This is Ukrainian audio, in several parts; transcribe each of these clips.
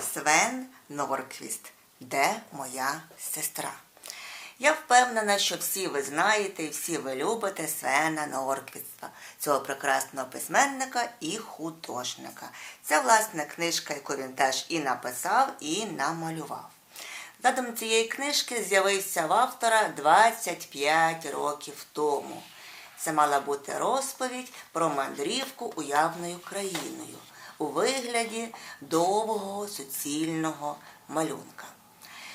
Свен Норквіст. Де моя сестра? Я впевнена, що всі ви знаєте і всі ви любите Свена Норквіста, цього прекрасного письменника і художника. Це, власне, книжка, яку він теж і написав, і намалював. Задум цієї книжки з'явився в автора 25 років тому. Це мала бути розповідь про мандрівку уявною країною у вигляді довгого суцільного малюнка.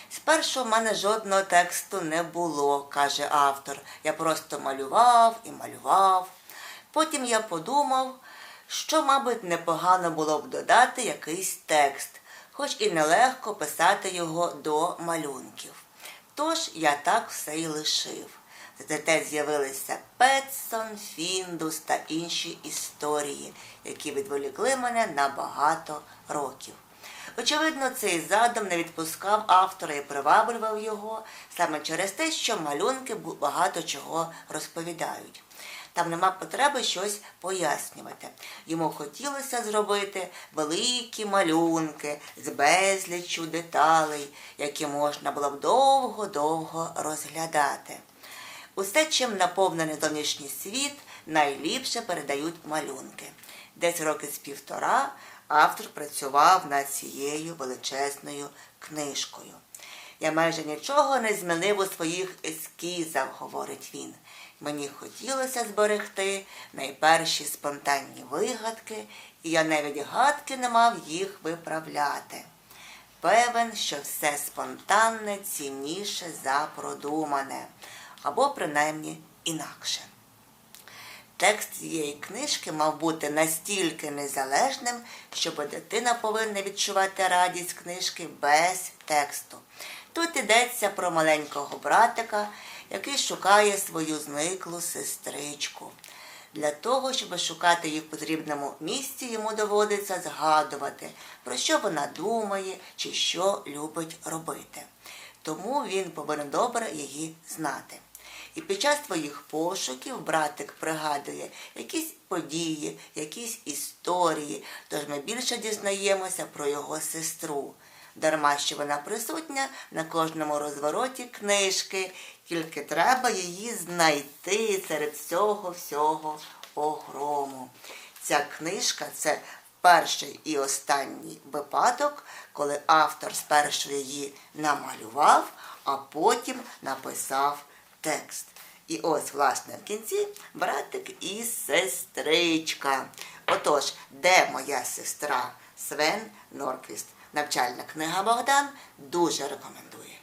Спершу в мене жодного тексту не було, каже автор. Я просто малював і малював. Потім я подумав, що, мабуть, непогано було б додати якийсь текст, хоч і нелегко писати його до малюнків. Тож я так все й лишив. Зате з'явилися Петсон, Фіндус та інші історії, які відволікли мене на багато років. Очевидно, цей задум не відпускав автора і приваблював його саме через те, що малюнки багато чого розповідають. Там нема потреби щось пояснювати. Йому хотілося зробити великі малюнки з безліччю деталей, які можна було б довго-довго розглядати. Усе, чим наповнений зовнішній світ, найліпше передають малюнки. Десь роки з півтора автор працював над цією величезною книжкою. Я майже нічого не змінив у своїх ескізах, говорить він. Мені хотілося зберегти найперші спонтанні вигадки, і я навіть гадки не мав їх виправляти. Певен, що все спонтанне цінніше за продумане, або принаймні інакше. Текст цієї книжки мав бути настільки незалежним, що дитина повинна відчувати радість книжки без тексту. Тут йдеться про маленького братика, який шукає свою зниклу сестричку. Для того, щоб шукати її в потрібному місці, йому доводиться згадувати, про що вона думає чи що любить робити. Тому він повинен добре її знати. І під час своїх пошуків братик пригадує якісь події, якісь історії, тож ми більше дізнаємося про його сестру. Дарма що вона присутня на кожному розвороті книжки, тільки треба її знайти серед всього всього огрому. Ця книжка це перший і останній випадок, коли автор спершу її намалював, а потім написав текст. І ось, власне, в кінці братик і сестричка. Отож, де моя сестра Свен Норквіст? Навчальна книга Богдан дуже рекомендує.